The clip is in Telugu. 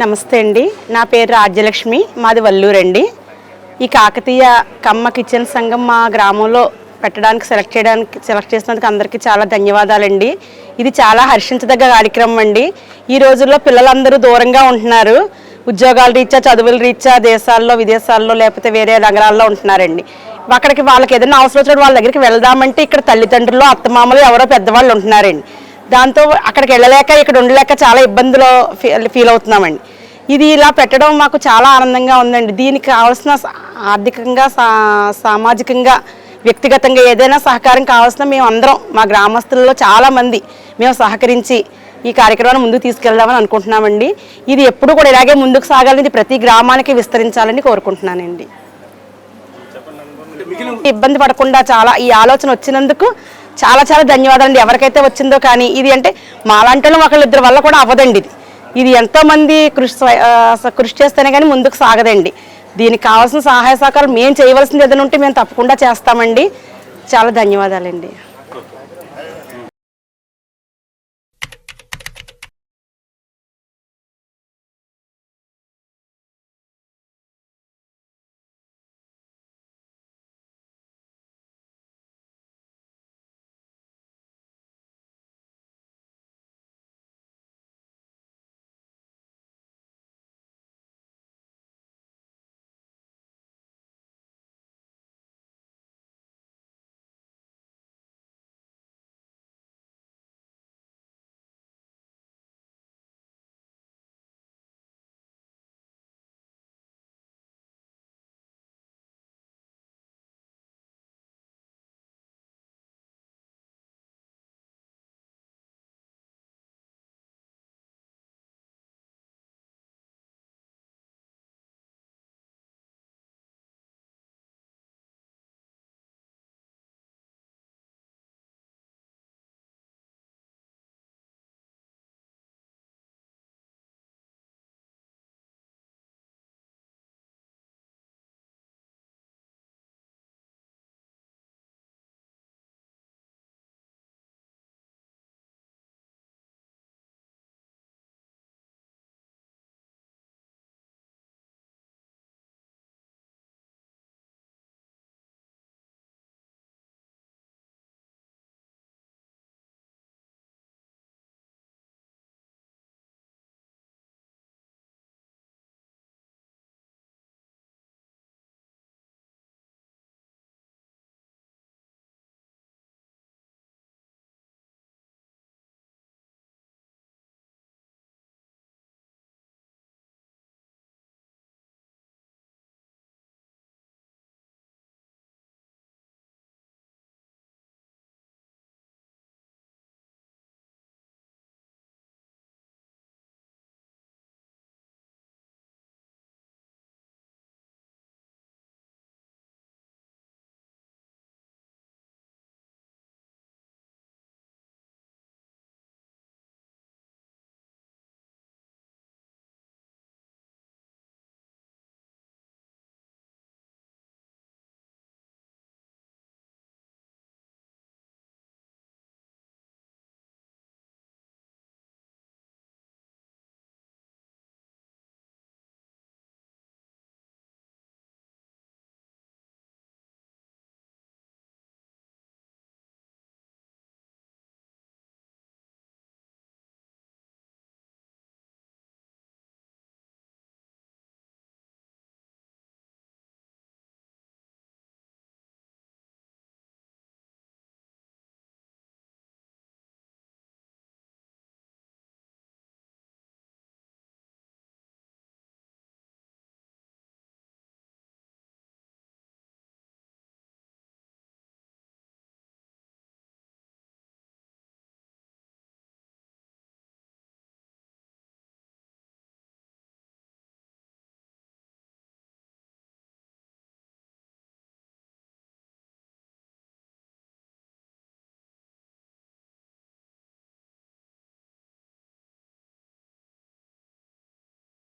నమస్తే అండి. నా పేరు రాజ్యలక్ష్మి మాది వల్లూరండి ఈ కాకతీయ కమ్మ కిచెన్ సంఘం మా గ్రామంలో పెట్టడానికి సెలెక్ట్ చేయడానికి సెలెక్ట్ చేసినందుకు అందరికీ చాలా ధన్యవాదాలండి. ఇది చాలా హర్షించదగ్గ కార్యక్రమం అండి. ఈ రోజుల్లో పిల్లలందరూ దూరంగా ఉంటున్నారు. ఉద్యోగాల రీత్యా చదువుల రీత్యా దేశాల్లో విదేశాల్లో లేకపోతే వేరే నగరాల్లో ఉంటున్నారండి. అక్కడికి వాళ్ళకి ఏదైనా అవసరం వచ్చినప్పుడు వాళ్ళ దగ్గరికి వెళ్దామంటే ఇక్కడ తల్లిదండ్రులు అత్తమామలు ఎవరో పెద్దవాళ్ళు ఉంటున్నారండి. దాంతో అక్కడికి వెళ్ళలేక ఇక్కడ ఉండలేక చాలా ఇబ్బందులు ఫీల్ అవుతున్నామండి. ఇది ఇలా పెట్టడం మాకు చాలా ఆనందంగా ఉందండి. దీనికి కావాల్సిన ఆర్థికంగా సా- సామాజికంగా వ్యక్తిగతంగా ఏదైనా సహకారం కావాల్సిన మేము అందరం మా గ్రామస్తులలో చాలామంది మేము సహకరించి ఈ కార్యక్రమాన్ని ముందుకు తీసుకెళ్దామని అనుకుంటున్నామండి. ఇది ఎప్పుడు కూడా ఇలాగే ముందుకు సాగాలని ప్రతి గ్రామానికి విస్తరించాలని కోరుకుంటున్నానండి. ఇబ్బంది పడకుండా చాలా ఈ ఆలోచన వచ్చినందుకు చాలా చాలా ధన్యవాదాలు అండి ఎవరికైతే వచ్చిందో కానీ ఇది అంటే మాలాంటి వాళ్ళు ఒకళ్ళిద్దరి వల్ల కూడా అవ్వదండి ఇది. ఇది ఎంతోమంది కృషి కృషి చేస్తేనే కానీ ముందుకు సాగదండి. దీనికి కావాల్సిన సహాయ సహకారాలు మేము చేయవలసింది ఏదైనా ఉంటే మేము తప్పకుండా చేస్తామండి. చాలా ధన్యవాదాలండి.